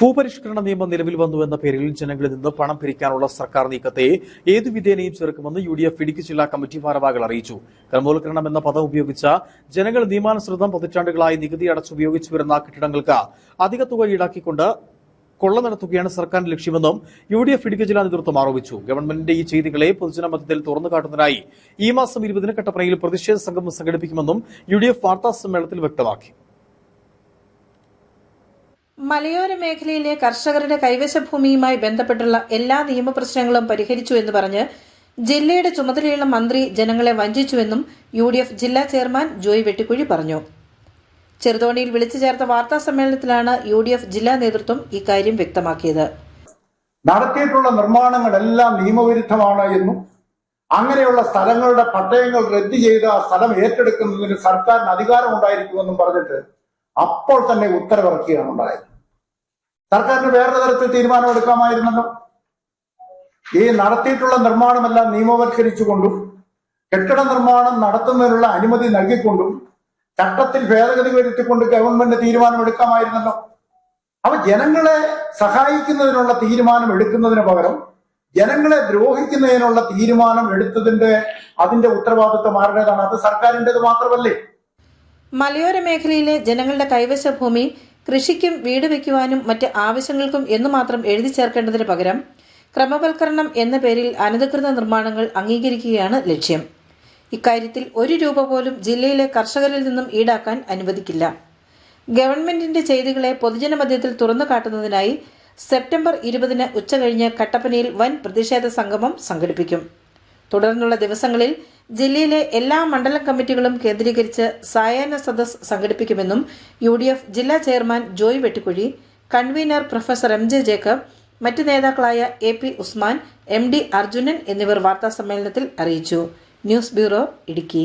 ഭൂപരിഷ്കരണ നിയമം നിലവിൽ വന്നു എന്ന പേരിൽ ജനങ്ങളിൽ നിന്ന് പണം പിരിക്കാനുള്ള സർക്കാർ നീക്കത്തെ ഏതു വിധേനയും ചെറുക്കുമെന്ന് യു ഡി എഫ് ഇടുക്കി ജില്ലാ കമ്മിറ്റി ഭാരവാഹികൾ അറിയിച്ചു. ക്രമവൽക്കരണം എന്ന പദം ഉപയോഗിച്ച ജനങ്ങൾ നിയമാനുസൃതം പതിറ്റാണ്ടുകളായി നികുതി അടച്ചുപയോഗിച്ചു വരുന്ന കെട്ടിടങ്ങൾക്ക് അധിക തുക ഈടാക്കിക്കൊണ്ട് കൊള്ള നടത്തുകയാണ് സർക്കാരിന്റെ ലക്ഷ്യമെന്നും യു ഡി എഫ് ഇടുക്കി ജില്ലാ നേതൃത്വം ആരോപിച്ചു. ഗവൺമെന്റിന്റെ ഈ ചെയ്തികളെ പൊതുജനമധ്യത്തിൽ തുറന്നു കാട്ടുന്നതിനായി ഈ മാസം ഇരുപതിന് കട്ടപ്പനയിൽ പ്രതിഷേധ സംഗമം സംഘടിപ്പിക്കുമെന്നും യു ഡി എഫ് വാർത്താ സമ്മേളനത്തിൽ വ്യക്തമാക്കി. മലയോര മേഖലയിലെ കർഷകരുടെ കൈവശ ഭൂമിയുമായി ബന്ധപ്പെട്ടുള്ള എല്ലാ നിയമപ്രശ്നങ്ങളും പരിഹരിച്ചു എന്ന് പറഞ്ഞ് ജില്ലയുടെ ചുമതലയുള്ള മന്ത്രി ജനങ്ങളെ വഞ്ചിച്ചുവെന്നും യു ഡി എഫ് ജില്ലാ ചെയർമാൻ ജോയ് വെട്ടിക്കുഴി പറഞ്ഞു. ചെറുതോണിയിൽ വിളിച്ചു ചേർത്ത വാർത്താ സമ്മേളനത്തിലാണ് യു ഡി എഫ് ജില്ലാ നേതൃത്വം ഇക്കാര്യം വ്യക്തമാക്കിയത്. നടത്തിയിട്ടുള്ള നിർമ്മാണങ്ങളെല്ലാം നിയമവിരുദ്ധമാണ് എന്നും അങ്ങനെയുള്ള സ്ഥലങ്ങളുടെ പട്ടയങ്ങൾ റദ്ദ് ചെയ്ത് ആ സ്ഥലം ഏറ്റെടുക്കുന്നതിന് സർക്കാരിന് അധികാരമുണ്ടായിരിക്കുമെന്നും പറഞ്ഞിട്ട് അപ്പോൾ തന്നെ ഉത്തരവിറക്കുകയാണ് ഉണ്ടായത്. സർക്കാരിന് വേറൊരു തരത്തിൽ തീരുമാനമെടുക്കാമായിരുന്നല്ലോ. ഈ നടത്തിയിട്ടുള്ള നിർമ്മാണമെല്ലാം നിയമവൽക്കരിച്ചുകൊണ്ടും കെട്ടിട നിർമ്മാണം നടത്തുന്നതിനുള്ള അനുമതി നൽകിക്കൊണ്ടും ചട്ടത്തിൽ ഭേദഗതി വരുത്തിക്കൊണ്ട് ഗവൺമെന്റ് തീരുമാനമെടുക്കാമായിരുന്നല്ലോ. അവ ജനങ്ങളെ സഹായിക്കുന്നതിനുള്ള തീരുമാനം എടുക്കുന്നതിന് പകരം ജനങ്ങളെ ദ്രോഹിക്കുന്നതിനുള്ള തീരുമാനം എടുത്തതിന്റെ അതിന്റെ ഉത്തരവാദിത്വം ആരുടേതാണ്? അത് സർക്കാരിന്റെത് മാത്രമല്ലേ? മലയോര മേഖലയിലെ ജനങ്ങളുടെ കൈവശ ഭൂമി കൃഷിക്കും വീട് വയ്ക്കുവാനും മറ്റ് ആവശ്യങ്ങൾക്കും എന്ന് മാത്രം എഴുതി ചേർക്കേണ്ടതിന് പകരം ക്രമവൽക്കരണം എന്ന പേരിൽ അനധികൃത നിർമ്മാണങ്ങൾ അംഗീകരിക്കുകയാണ് ലക്ഷ്യം. ഇക്കാര്യത്തിൽ ഒരു രൂപ പോലും ജില്ലയിലെ കർഷകരിൽ നിന്നും ഈടാക്കാൻ അനുവദിക്കില്ല. ഗവൺമെന്റിന്റെ ചെയ്തികളെ പൊതുജന മധ്യത്തിൽ തുറന്നു കാട്ടുന്നതിനായി സെപ്റ്റംബർ ഇരുപതിന് ഉച്ചകഴിഞ്ഞ് കട്ടപ്പനയിൽ വൻ പ്രതിഷേധ സംഗമം സംഘടിപ്പിക്കും. തുടർന്നുള്ള ദിവസങ്ങളിൽ ജില്ലയിലെ എല്ലാ മണ്ഡലം കമ്മിറ്റികളും കേന്ദ്രീകരിച്ച് സായാഹ്ന സദസ് സംഘടിപ്പിക്കുമെന്നും യു ഡി എഫ് ജില്ലാ chairman Joy Vettikuzhi convener professor M J Jacob മറ്റ് നേതാക്കളായ A P Usman M D Arjunan എന്നിവർ വാർത്താസമ്മേളനത്തിൽ അറിയിച്ചു. News bureau Idukki.